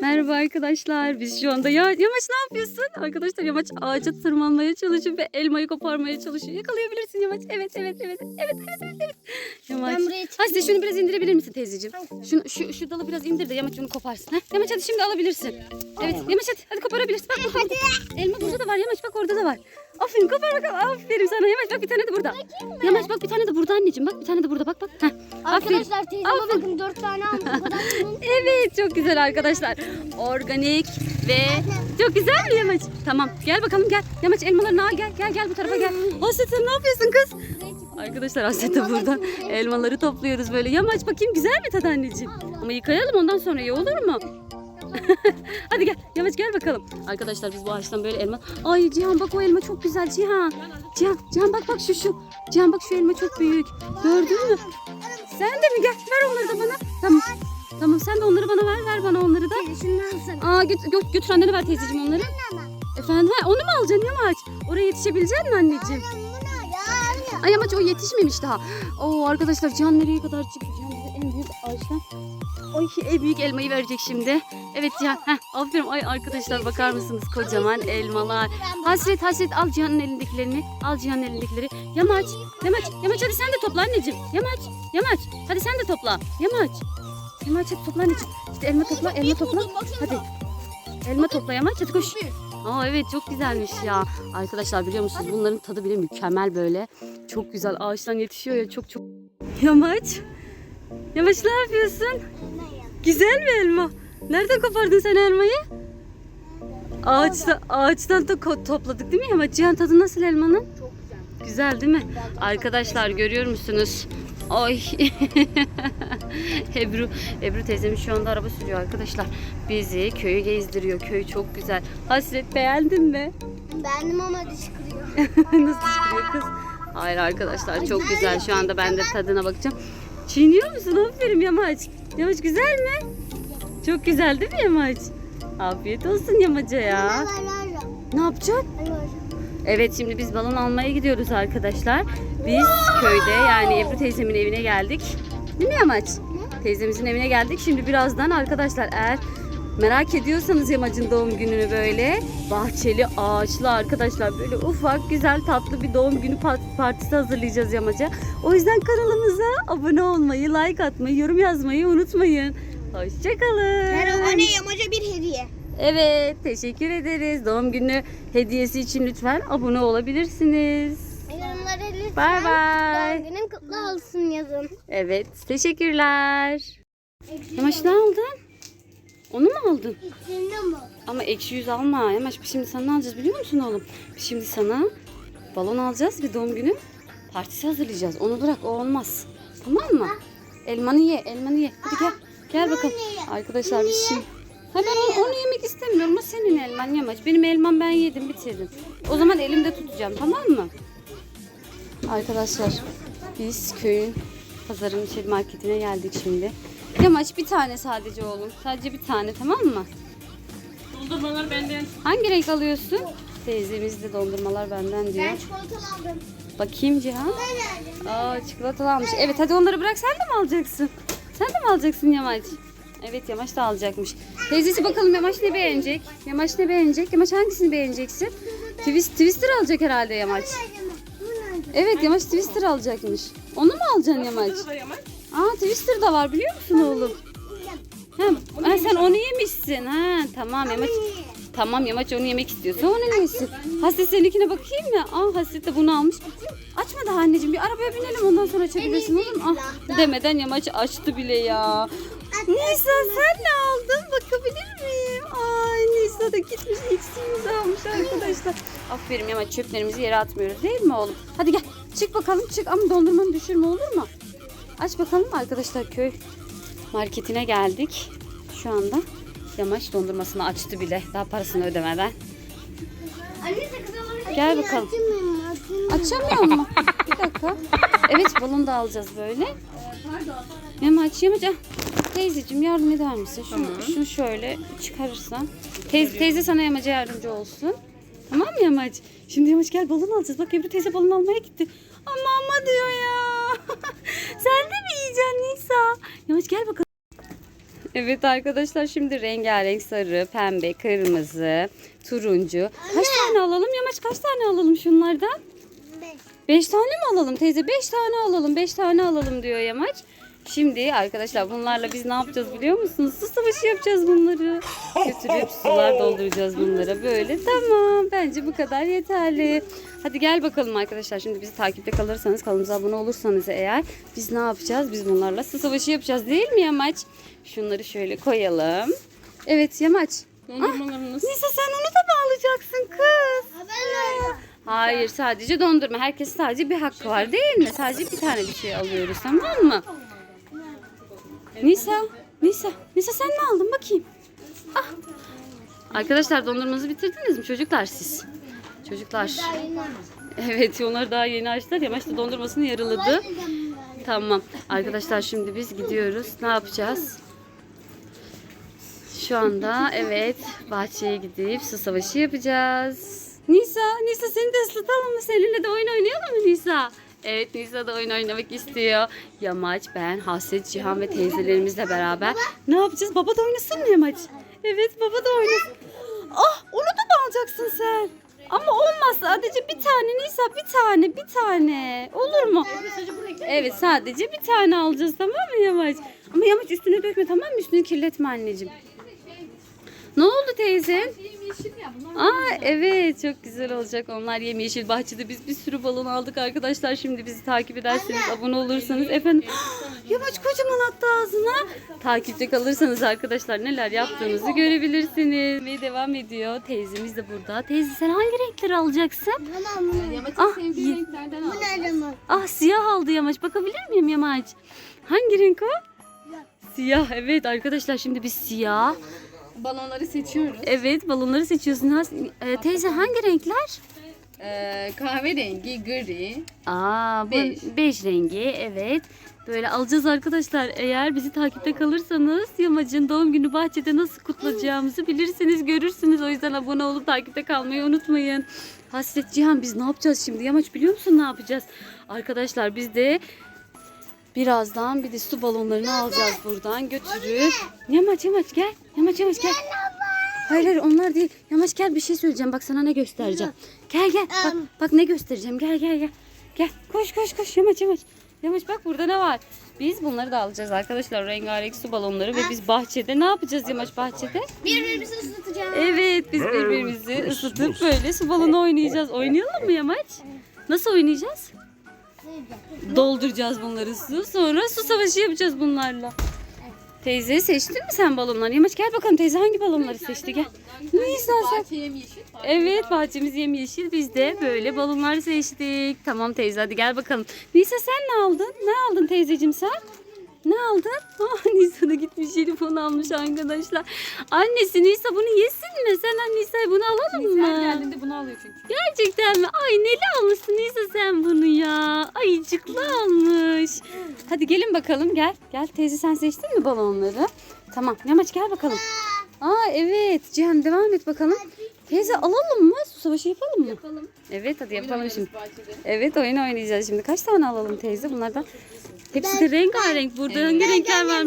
Merhaba arkadaşlar. Biz şu anda ya Yamaç ne yapıyorsun? Arkadaşlar Yamaç ağaca tırmanmaya çalışıyor ve elmayı koparmaya çalışıyor. Yakalayabilirsin Yamaç. Evet evet evet. Evet evet evet. evet. Yamaç. Ben buraya şunu biraz indirebilir misin teyzeciğim? Şunu, şu, şu dalı biraz indir de Yamaç onu koparsın. Ha? Yamaç hadi şimdi alabilirsin. Evet Yamaç hadi, hadi koparabilirsin. Bak, bak, bak. Elma burada da var Yamaç bak orada da var. Aferin kopar bakalım. Aferin sana Yamaç bak bir tane de burada. Yamaç bak bir tane de burada anneciğim. Bak bir tane de burada bak bak. Heh. Arkadaşlar teyzeme Aferin. bakın dört tane almış. Kadar. Evet çok güzel arkadaşlar. Organik ve çok güzel mi Yamaç? Tamam gel bakalım gel. Yamaç elmalarını al gel gel gel bu tarafa gel. Hasret sen ne yapıyorsun kız? Arkadaşlar Hasret de burada elmaları topluyoruz böyle. Yamaç bakayım güzel mi tadı anneciğim? Ama yıkayalım ondan sonra iyi olur mu? Hadi gel Yamaç gel bakalım. Arkadaşlar biz bu ağaçtan böyle elma. Ay Cihan bak o elma çok güzel Cihan. Cihan, Cihan bak bak şu şu. Cihan bak şu elma çok büyük. Gördün mü? Sen de mi gel ver onları da bana. Tamam. Tamam sen de onları bana ver ver bana onları da. Aa götür, gö- götür annene ver teyzeciğim onları. Efendim ha, onu mu alacaksın Yamaç? Oraya yetişebilecek misin anneciğim? Ay Yamaç o yetişmemiş daha. Oo arkadaşlar Cihan nereye kadar çıktı? En büyük ağaçtan. Ay en büyük elmayı verecek şimdi. Evet Cihan. Heh, aferin. Ay arkadaşlar bakar mısınız? Kocaman elmalar. Hasret hasret al Cihan'ın elindekilerini. Al Cihan'ın elindekileri. Yamaç. Yamaç. Yamaç hadi sen de topla anneciğim. Yamaç. Yamaç. Hadi sen de topla. Yamaç. Yamaç hadi topla anneciğim. İşte elma topla. Elma topla. Hadi. Elma topla Yamaç. Hadi koş. Aa evet çok güzelmiş ya. Arkadaşlar biliyor musunuz bunların tadı bile mükemmel böyle. Çok güzel ağaçtan yetişiyor ya çok çok. Yamaç. Yamaç ne yapıyorsun? Güzel mi elma? Nereden kopardın sen elmayı? Ağaçta, ağaçtan da topladık değil mi Yamaç? Cihan tadı nasıl elmanın? Çok güzel. Güzel değil mi? Arkadaşlar görüyor musunuz? Ay. Ebru, Ebru teyzemiz şu anda araba sürüyor arkadaşlar. Bizi köyü gezdiriyor. Köy çok güzel. Hasret beğendin mi? Beğendim ama diş kırıyor. Nasıl çıkıyor kız? Hayır arkadaşlar çok güzel. Şu anda ben de tadına bakacağım. Çiğniyor musun? Aferin Yamaç. Yamaç güzel mi? Çok güzel değil mi Yamaç? Afiyet olsun Yamaca ya. Ne yapacaksın? Evet şimdi biz balon almaya gidiyoruz arkadaşlar. Biz köyde yani Ebru teyzemin evine geldik. Değil mi Yamaç? Teyzemizin evine geldik. Şimdi birazdan arkadaşlar eğer merak ediyorsanız Yamaç'ın doğum gününü böyle bahçeli ağaçlı arkadaşlar böyle ufak güzel tatlı bir doğum günü part- partisi hazırlayacağız Yamaç'a. O yüzden kanalımıza abone olmayı, like atmayı, yorum yazmayı unutmayın. Hoşçakalın. Her abone yamaca bir hediye. Evet, teşekkür ederiz. Doğum günü hediyesi için lütfen abone olabilirsiniz. Yorumlara lütfen Bye bye. doğum günün kutlu olsun yazın. Evet, teşekkürler. Yamaç ne aldın? Aldın? İçinde mi? Ama ekşi yüz alma. Biz şimdi sana ne alacağız biliyor musun oğlum? Şimdi sana balon alacağız ve doğum günü partisi hazırlayacağız. Onu bırak, o olmaz. Tamam mı? Elmanı ye, elmanı ye. Hadi gel. Gel bakalım. Arkadaşlar biz şimdi... Ha ben onu, onu yemek istemiyorum ama senin elman Yamaç. Benim elmam ben yedim, bitirdim. O zaman elimde tutacağım, tamam mı? Arkadaşlar biz köyün pazarın içeri marketine geldik şimdi. Yamaç bir tane sadece oğlum. Sadece bir tane tamam mı? Dondurmalar benden. Hangi renk alıyorsun? Teyzemiz de dondurmalar benden diyor. Ben çikolatalı aldım. Bakayım Cihan. Aa çikolatalı almış. Evet hadi onları bırak sen de mi alacaksın? Sen de mi alacaksın Yamaç? Evet Yamaç da alacakmış. Teyzesi bakalım Yamaç ne beğenecek? Yamaç ne beğenecek? Yamaç hangisini beğeneceksin? Twist, twister alacak herhalde Yamaç. Evet Yamaç Twister alacakmış. Onu mu alacaksın Yamaç? Aa Twister da var biliyor musun oğlum? Ha, ha, sen onu yemişsin. Ha tamam Yamaç. Tamam Yamaç onu yemek istiyorsa onu yemişsin. Hasret seninkine bakayım mı? Aa Hasret de bunu almış. Açma daha anneciğim bir arabaya binelim ondan sonra açabilirsin olur mu? Ah, demeden Yamaç açtı bile ya. Nisa sen ne aldın? Bakabilir miyim? Ay Nisa da gitmiş eksiğimizi almış arkadaşlar. Aferin Yamaç çöplerimizi yere atmıyoruz değil mi oğlum? Hadi gel çık bakalım çık ama dondurmanı düşürme olur mu? Aç bakalım arkadaşlar köy marketine geldik. Şu anda Yamaç dondurmasını açtı bile. Daha parasını ödemeden. Gel bakalım. Açamıyor mu? Bir dakika. Evet balon da alacağız böyle. Yamaç Yamaç. ah. Teyzeciğim yardım eder misin? Şunu, şunu şöyle çıkarırsan. Teyze, teyze sana Yamaç'a yardımcı olsun. Tamam mı Yamaç? Şimdi Yamaç gel balon alacağız. Bak Ebru teyze balon almaya gitti. Ama ama diyor ya. Yamaç gel bakalım. Evet arkadaşlar şimdi rengarenk sarı, pembe, kırmızı, turuncu. Kaç tane alalım Yamaç kaç tane alalım şunlardan? Beş. Beş tane mi alalım teyze? Beş tane alalım. Beş tane alalım diyor Yamaç. Şimdi arkadaşlar bunlarla biz ne yapacağız biliyor musunuz? Su savaşı yapacağız bunları. Götürüp sular dolduracağız bunlara böyle. Tamam bence bu kadar yeterli. Hadi gel bakalım arkadaşlar. Şimdi bizi takipte kalırsanız kanalımıza abone olursanız eğer biz ne yapacağız? Biz bunlarla su savaşı yapacağız değil mi Yamaç? Şunları şöyle koyalım. Evet Yamaç. Dondurmalarınız. Nisa sen onu da mı alacaksın kız? Ben Hayır sadece dondurma. Herkes sadece bir hakkı var değil mi? Sadece bir tane bir şey alıyoruz tamam mı? Nisa, Nisa, Nisa sen ne aldın bakayım? Ah. Arkadaşlar dondurmanızı bitirdiniz mi çocuklar siz? Çocuklar. Evet onlar daha yeni açtılar. Yamaç da dondurmasını yarıladı. Tamam. Arkadaşlar şimdi biz gidiyoruz. Ne yapacağız? Şu anda evet bahçeye gidip su savaşı yapacağız. Nisa, Nisa seni de ıslatalım mı? Seninle de oyun oynayalım mı Nisa? Evet Nisa da oyun oynamak istiyor. Yamaç, ben, Hasret, Cihan ve teyzelerimizle beraber. Ne yapacağız? Baba da oynasın mı Yamaç? Evet baba da oynasın. Ah onu da alacaksın sen? Ama olmaz sadece bir tane Nisa bir tane bir tane. Olur mu? Evet sadece bir tane alacağız tamam mı Yamaç? Ama Yamaç üstüne dökme tamam mı? Üstünü kirletme anneciğim. Ne oldu teyze? Yeşil ya bunlar. Aa evet çok güzel olacak. Onlar yemyeşil bahçede biz bir sürü balon aldık arkadaşlar. Şimdi bizi takip ederseniz abone olursanız efendim. Yamaç kocaman attı ağzına. Takipte kalırsanız arkadaşlar neler yaptığımızı görebilirsiniz. Ve devam ediyor. Teyzemiz de burada. Teyze sen hangi renkleri alacaksın? Tamam bunu. Yamaç'ın Ah, sevdiği ye- renklerden Bu al. nerede mi? Ah siyah aldı Yamaç. Bakabilir miyim Yamaç? Hangi renk o? Siyah evet arkadaşlar şimdi biz siyah. Balonları seçiyoruz. Evet balonları seçiyorsun. Ha, e, teyze hangi renkler? Ee, kahverengi, gri. Aa, bu Bej. bej rengi evet. Böyle alacağız arkadaşlar. Eğer bizi takipte kalırsanız Yamacın doğum günü bahçede nasıl kutlayacağımızı bilirsiniz, görürsünüz. O yüzden abone olup takipte kalmayı unutmayın. Hasret Cihan biz ne yapacağız şimdi? Yamaç biliyor musun ne yapacağız? Arkadaşlar biz de birazdan bir de su balonlarını alacağız buradan götürüp. Yamaç Yamaç gel. Yamaç Yamaç gel. Hayır hayır onlar değil. Yamaç gel bir şey söyleyeceğim. Bak sana ne göstereceğim. Gel gel. Bak, bak ne göstereceğim. Gel gel gel. Gel. Koş koş koş. Yamaç Yamaç. Yamaç bak burada ne var? Biz bunları da alacağız arkadaşlar. Rengarenk su balonları ve biz bahçede ne yapacağız Yamaç bahçede? Birbirimizi ısıtacağız. Evet biz birbirimizi ısıtıp böyle su balonu oynayacağız. Oynayalım mı Yamaç? Nasıl oynayacağız? Dolduracağız bunları su. Sonra su savaşı yapacağız bunlarla. Teyze seçtin mi sen balonları? Yamaç gel bakalım teyze hangi balonları seçti gel. Nisa sen. Evet bahçemiz yemyeşil. Biz de böyle balonlar seçtik. Tamam teyze hadi gel bakalım. Nisa sen ne aldın? Ne aldın teyzeciğim sen? Ne aldın? Ah, Nisa da gitmiş jelibon almış arkadaşlar. Annesi Nisa bunu yesin mi? Sen Nisa'ya bunu alalım mı? geldiğinde bunu alıyor çünkü. Gerçekten mi? Ay neli almışsın Nisa sen bunu ya. Ayıcıklı almış. Hadi gelin bakalım gel. Gel teyze sen seçtin mi balonları? Tamam Yamaç gel bakalım. Aa evet Cihan devam et bakalım. Teyze alalım mı? Su savaşı yapalım mı? Yapalım. Evet hadi yapalım şimdi. bahçede. Evet oyun oynayacağız şimdi. Kaç tane alalım teyze bunlardan? Hepsi de rengarenk. Burada hangi renkler var?